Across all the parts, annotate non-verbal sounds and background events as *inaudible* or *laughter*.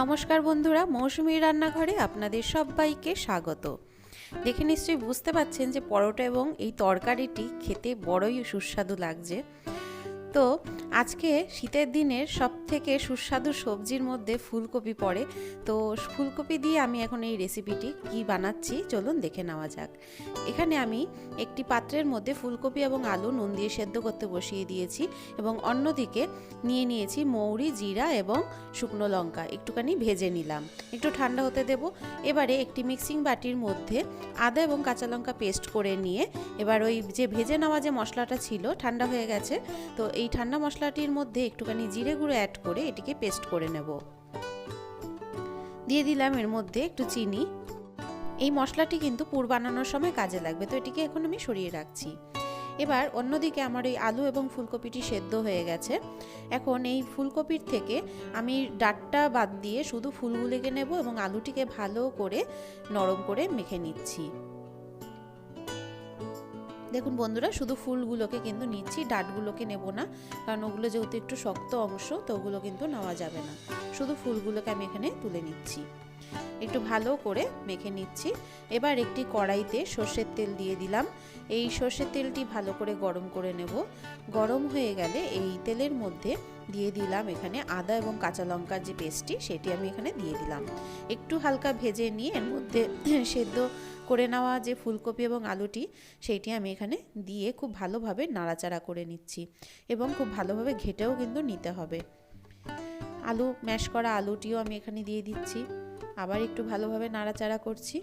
নমস্কার বন্ধুরা মৌসুমী রান্নাঘরে আপনাদের সবাইকে স্বাগত। দেখে নিশ্চয়ই বুঝতে পাচ্ছেন যে পরোটা এবং এই তরকারিটি খেতে বড়ই সুস্বাদু লাগছে। তো আজকে শীতের দিনের সব থেকে সুস্বাদু সবজির মধ্যে ফুলকপি পড়ে। তো ফুলকপি দিয়ে আমি এখন এই রেসিপিটি কি বানাচ্ছি চলুন দেখে নেওয়া যাক। এখানে আমি একটি পাত্রের মধ্যে ফুলকপি এবং আলু নুন দিয়ে সেদ্ধ করতে বসিয়ে দিয়েছি এবং অন্যদিকে নিয়ে নিয়েছি মৌরি, জিরা এবং শুকনো লঙ্কা। একটুখানি ভেজে নিলাম। একটু ঠান্ডা হতে দেব। এবারে একটি মিক্সিং বাটির মধ্যে আদা এবং কাঁচা লঙ্কা পেস্ট করে নিয়ে এবার ওই যে ভেজে নেওয়া যে মশলাটা ছিল, ঠান্ডা হয়ে গেছে। তো এই ঠান্ডা মশলাটির মধ্যে একটুখানি জিরে গুঁড়ো অ্যাড করে এটিকে পেস্ট করে নেব। দিয়ে দিলাম এর মধ্যে একটু চিনি। এই মশলাটি কিন্তু পুর বানানোর সময় কাজে লাগবে, তো এটিকে এখন আমি সরিয়ে রাখছি। এবার অন্যদিকে আমার ওই আলু এবং ফুলকপিটি সেদ্ধ হয়ে গেছে। এখন এই ফুলকপির থেকে আমি ডাটটা বাদ দিয়ে শুধু ফুলগুলিকে নেব এবং আলুটিকে ভালো করে নরম করে মেখে নিচ্ছি। দেখুন বন্ধুরা, শুধু ফুলগুলোকে কিন্তু নিচ্ছি, ডাটগুলোকে নেব না, কারণ ওগুলো যেহেতু একটু শক্ত অংশ তো ওগুলো কিন্তু নেওয়া যাবে না। শুধু ফুলগুলোকে আমি এখানে তুলে নিচ্ছি। একটু ভালো করে মেখে নিচ্ছি। এবার একটি কড়াইতে সর্ষের তেল দিয়ে দিলাম। এই সর্ষের তেলটি ভালো করে গরম করে নেব। গরম হয়ে গেলে এই তেলের মধ্যে দিয়ে দিলাম এখানে আদা এবং কাঁচা লঙ্কার যে পেস্টটি, সেটি আমি এখানে দিয়ে দিলাম। একটু হালকা ভেজে নিয়ে এর মধ্যে *clears throat* সেদ্ধ করে নেওয়া যে ফুলকপি এবং আলুটি সেইটি আমি এখানে দিয়ে খুব ভালোভাবে নাড়াচাড়া করে নিচ্ছি এবং খুব ভালোভাবে ঘেটেও কিন্তু নিতে হবে। আলু, ম্যাশ করা আলুটিও আমি এখানে দিয়ে দিচ্ছি। আবার একটু ভালোভাবে নাড়াচাড়া করছি।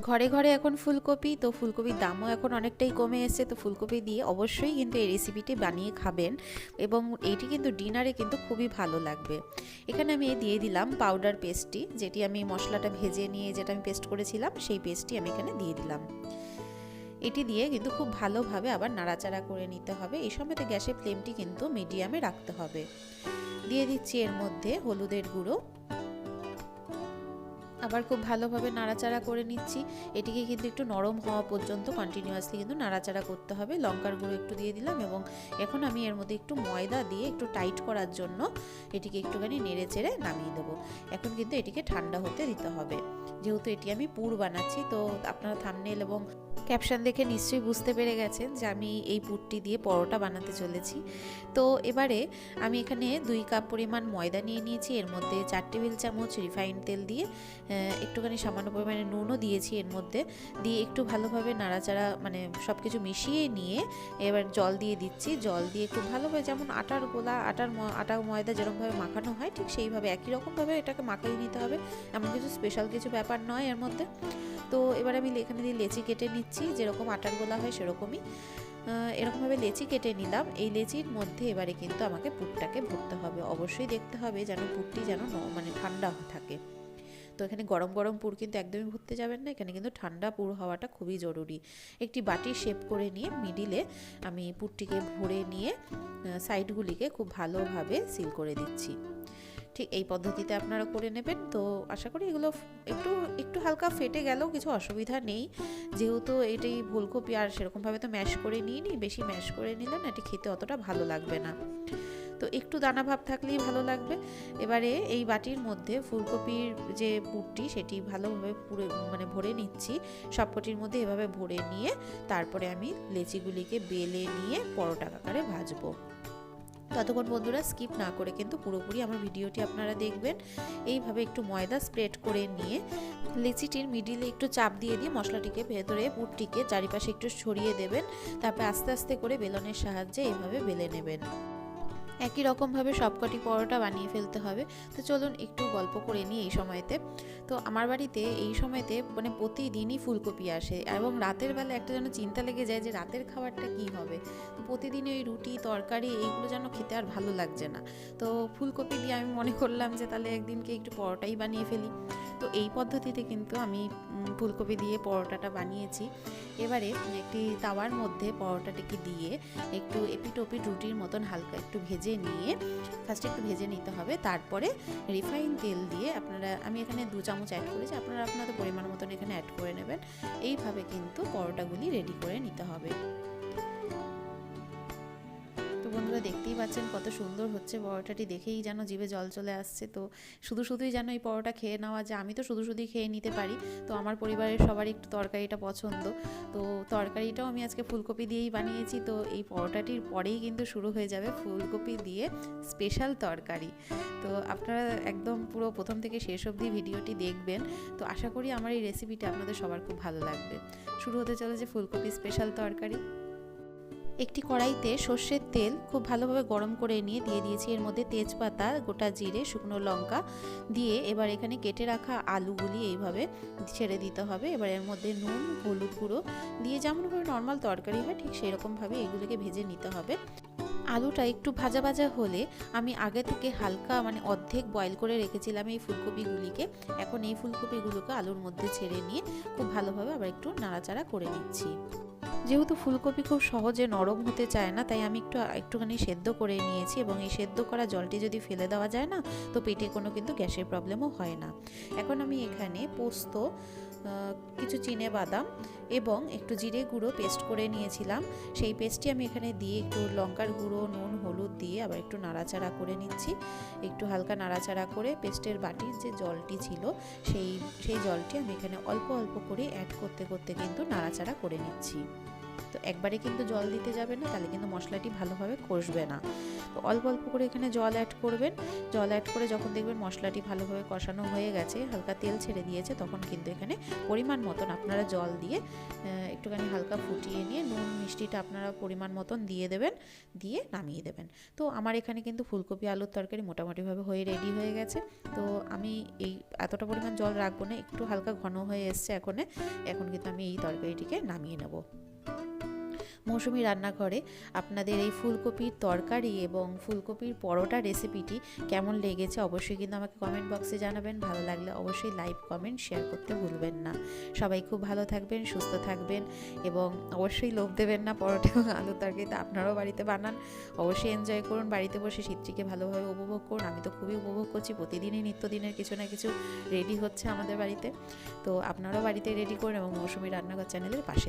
ঘরে ঘরে এখন ফুলকপি, তো ফুলকপির দামও এখন অনেকটাই কমে এসেছে, তো ফুলকপি দিয়ে অবশ্যই কিন্তু এই রেসিপিটি বানিয়ে খাবেন এবং এইটি কিন্তু ডিনারে কিন্তু খুবই ভালো লাগবে। এখানে আমি দিয়ে দিলাম পাউডার পেস্টটি যেটি আমি মশলাটা ভেজে নিয়ে যেটা আমি পেস্ট করেছিলাম, সেই পেস্টটি আমি এখানে দিয়ে দিলাম। এটি দিয়ে কিন্তু খুব ভালোভাবে আবার নাড়াচাড়া করে নিতে হবে। এই সময়তে গ্যাসের ফ্লেমটি কিন্তু মিডিয়ামে রাখতে হবে। দিয়ে দিচ্ছি এর মধ্যে হলুদের গুঁড়ো। আবার খুব ভালোভাবে নাড়াচাড়া করে নিচ্ছি। এটিকে কিন্তু একটু নরম হওয়া পর্যন্ত কন্টিনিউয়াসলি কিন্তু নাড়াচাড়া করতে হবে। লঙ্কার গুঁড়ো একটু দিয়ে দিলাম এবং এখন আমি এর মধ্যে একটু ময়দা দিয়ে একটু টাইট করার জন্য এটিকে একটুখানি নেড়ে চেড়ে নামিয়ে দেবো। এখন কিন্তু এটিকে ঠান্ডা হতে দিতে হবে। যেহেতু এটি আমি পুর বানাচ্ছি, তো আপনারা থামনেল এবং ক্যাপশন দেখে নিশ্চয়ই বুঝতে পেরে গেছেন যে আমি এই পুরটি দিয়ে পরোটা বানাতে চলেছি। তো এবারে আমি এখানে দুই কাপ পরিমাণ ময়দা নিয়ে নিয়েছি, এর মধ্যে চার টেবিল চামচ রিফাইন্ড তেল দিয়ে একটুখানি সামান্য পরিমাণে নুনও দিয়েছি এর মধ্যে। দিয়ে একটু ভালোভাবে নাড়াচাড়া মানে সব কিছু মিশিয়ে নিয়ে এবার জল দিয়ে দিচ্ছি। জল দিয়ে খুব ভালোভাবে যেমন আটার গোলা, আটার আটা ময়দা যেরকমভাবে মাখানো হয়, ঠিক সেইভাবে একই রকমভাবে এটাকে মাখিয়ে নিতে হবে। এমন কিছু স্পেশাল কিছু ব্যাপার নয় এর মধ্যে। তো এবার আমি এখানে দিয়ে লেচি কেটে নিচ্ছি। যেরকম আটার গোলা হয় সেরকমই। এরকমভাবে লেচি কেটে নিলাম। এই লেচির মধ্যে এবারে কিন্তু আমাকে পুরটাকে ভরতে হবে। অবশ্যই দেখতে হবে যেন পুরটি যেন মানে ঠান্ডা থাকে। তো এখানে গরম গরম পুর কিন্তু একদমই ভরতে যাবেন না। এখানে কিন্তু ঠান্ডা পুর হওয়াটা খুবই জরুরি। একটি বাটি শেপ করে নিয়ে মিডিলে আমি পুরটিকে ভরে নিয়ে সাইডগুলিকে খুব ভালোভাবে সিল করে দিচ্ছি। ঠিক এই পদ্ধতিতে আপনারা করে নেবেন। তো আশা করি এগুলো একটু একটু হালকা ফেটে গেলেও কিছু অসুবিধা নেই। যেহেতু এটাই ফুলকপি আর সেরকমভাবে তো ম্যাশ করে নিই নি বেশি ম্যাশ করে নিলে না এটি খেতে অতটা ভালো লাগবে না। তো একটু দানা ভাব থাকলেই ভালো লাগবে। এবারে এই বাটির মধ্যে ফুলকপির যে পুরটি, সেটি ভালোভাবে পুরে মানে ভরে নিচ্ছি। সবকটির মধ্যে এভাবে ভরে নিয়ে তারপরে আমি লেচিগুলিকে বেলে নিয়ে পরোটা আকারে ভাজবো। ততক্ষণ বন্ধুরা স্কিপ না করে কিন্তু পুরোপুরি আমার ভিডিওটি আপনারা দেখবেন। এইভাবে একটু ময়দা স্প্রেড করে নিয়ে লেচিটির মিডিলে একটু চাপ দিয়ে দিয়ে মশলাটিকে ভেতরে পুরটিকে চারিপাশে একটু ছড়িয়ে দেবেন। তারপর আস্তে আস্তে করে বেলনের সাহায্যে এইভাবে বেলে নেবেন। একই রকমভাবে সবকটি পরোটা বানিয়ে ফেলতে হবে। তো চলুন একটু গল্প করে নিই এই সময়তে। তো আমার বাড়িতে এই সময়তে মানে প্রতিদিনই ফুলকপি আসে এবং রাতের বেলা একটা যেন চিন্তা লেগে যায় যে রাতের খাবারটা কি হবে। তো প্রতিদিন ওই রুটি, তরকারি এইগুলো যেন খেতে আর ভালো লাগছে না। তো ফুলকপি দিয়ে আমি মনে করলাম যে তাহলে একদিনকে একটু পরোটাই বানিয়ে ফেলি। তো এই পদ্ধতিতে কিন্তু আমি ফুলকপি দিয়ে পরোটাটা বানিয়েছি। এবারে একটি তাওয়ার মধ্যে পরোটাটিকে দিয়ে একটু এপিটোপিট রুটির মতন হালকা একটু ভেজে নিয়ে ফার্স্টে একটু ভেজে নিতে হবে। তারপরে রিফাইন তেল দিয়ে আপনারা, আমি এখানে দু চামচ অ্যাড করেছি, আপনারা আপনাদের পরিমাণ মতন এখানে অ্যাড করে নেবেন। এইভাবে কিন্তু পরোটাগুলি রেডি করে নিতে হবে। বন্ধুরা দেখতেই পাচ্ছেন কত সুন্দর হচ্ছে পরোটাটি, দেখেই যেন জিভে জল চলে আসছে। তো শুধু শুধুই যেন এই পরোটা খেয়ে নেওয়া যায়। আমি তো শুধু শুধুই খেয়ে নিতে পারি। তো আমার পরিবারের সবারই একটু তরকারিটা পছন্দ। তো তরকারিটাও আমি আজকে ফুলকপি দিয়েই বানিয়েছি। তো এই পরোটাটির পরেই কিন্তু শুরু হয়ে যাবে ফুলকপি দিয়ে স্পেশাল তরকারি। তো আপনারা একদম পুরো প্রথম থেকে শেষ অবধি ভিডিওটি দেখবেন। তো আশা করি আমার এই রেসিপিটা আপনাদের সবার খুব ভালো লাগবে। শুরু হতে চলেছে ফুলকপি স্পেশাল তরকারি। একটি কড়াইতে সর্ষের তেল খুব ভালোভাবে গরম করে নিয়ে দিয়ে দিয়েছি। এর মধ্যে তেজপাতা, গোটা জিরে, শুকনো লঙ্কা দিয়ে এবার এখানে কেটে রাখা আলুগুলি এইভাবে ছেড়ে দিতে হবে। এবার এর মধ্যে নুন, হলুদ গুঁড়ো দিয়ে যেমনভাবে নর্মাল তরকারি হয়, ঠিক সেরকমভাবে এগুলিকে ভেজে নিতে হবে। আলুটা একটু ভাজা ভাজা হলে আমি আগে থেকে হালকা মানে অর্ধেক বয়েল করে রেখেছিলাম এই ফুলকপিগুলিকে। এখন এই ফুলকপিগুলোকে আলুর মধ্যে ছেড়ে নিয়ে খুব ভালোভাবে আবার একটু নাড়াচাড়া করে নিচ্ছি। যেহেতু ফুলকপি খুব সহজে নরম হতে চায় না, তাই আমি একটু, একটুখানি সেদ্ধ করে নিয়েছি এবং এই সেদ্ধ করা জলটি যদি ফেলে দেওয়া যায় না, তো পেটে কোনো কিন্তু গ্যাসের প্রবলেমও হয় না। এখন আমি এখানে পোস্ত কিছু চিনে বাদাম এবং একটু জিরে গুঁড়ো পেস্ট করে নিয়েছিলাম। সেই পেস্টটি আমি এখানে দিয়ে একটু লঙ্কার গুঁড়ো, নুন, হলুদ দিয়ে আবার একটু নাড়াচাড়া করে নিচ্ছি। একটু হালকা নাড়াচাড়া করে পেস্টের বাটির যে জলটি ছিল, সেই সেই জলটি আমি এখানে অল্প অল্প করে অ্যাড করতে করতে কিন্তু নাড়াচাড়া করে নিচ্ছি। তো একবারে কিন্তু জল দিতে যাবে না, তাহলে কিন্তু মশলাটি ভালোভাবে কষবে না। তো অল্প অল্প করে এখানে জল অ্যাড করবেন। জল অ্যাড করে যখন দেখবেন মশলাটি ভালোভাবে কষানো হয়ে গেছে, হালকা তেল ছেড়ে দিয়েছে, তখন কিন্তু এখানে পরিমাণ মতন আপনারা জল দিয়ে একটুখানি হালকা ফুটিয়ে নিয়ে নুন, মিষ্টিটা আপনারা পরিমাণ মতন দিয়ে দেবেন, দিয়ে নামিয়ে দেবেন। তো আমার এখানে কিন্তু ফুলকপি, আলুর তরকারি মোটামুটিভাবে হয়ে রেডি হয়ে গেছে। তো আমি এই এতটা পরিমাণ জল রাখব না, একটু হালকা ঘন হয়ে এসছে এখন এখন কিন্তু আমি এই তরকারিটিকে নামিয়ে নেব। মৌসুমি রান্নাঘরে আপনাদের এই ফুলকপির তরকারি এবং ফুলকপির পরোটা রেসিপিটি কেমন লেগেছে অবশ্যই কিন্তু আমাকে কমেন্ট বক্সে জানাবেন। ভালো লাগলে অবশ্যই লাইভ কমেন্ট শেয়ার করতে ভুলবেন না। সবাই খুব ভালো থাকবেন, সুস্থ থাকবেন এবং অবশ্যই লোভ দেবেন না পরোটা এবং আলুর তরকারিতে আপনারাও বাড়িতে বানান, অবশ্যই এনজয় করুন, বাড়িতে বসে শীতটিকে ভালোভাবে উপভোগ করুন। আমি তো খুবই উপভোগ করছি, প্রতিদিনই নিত্যদিনের কিছু না কিছু রেডি হচ্ছে আমাদের বাড়িতে। তো আপনারাও বাড়িতে রেডি করুন এবং মৌসুমি রান্নাঘর চ্যানেলের পাশে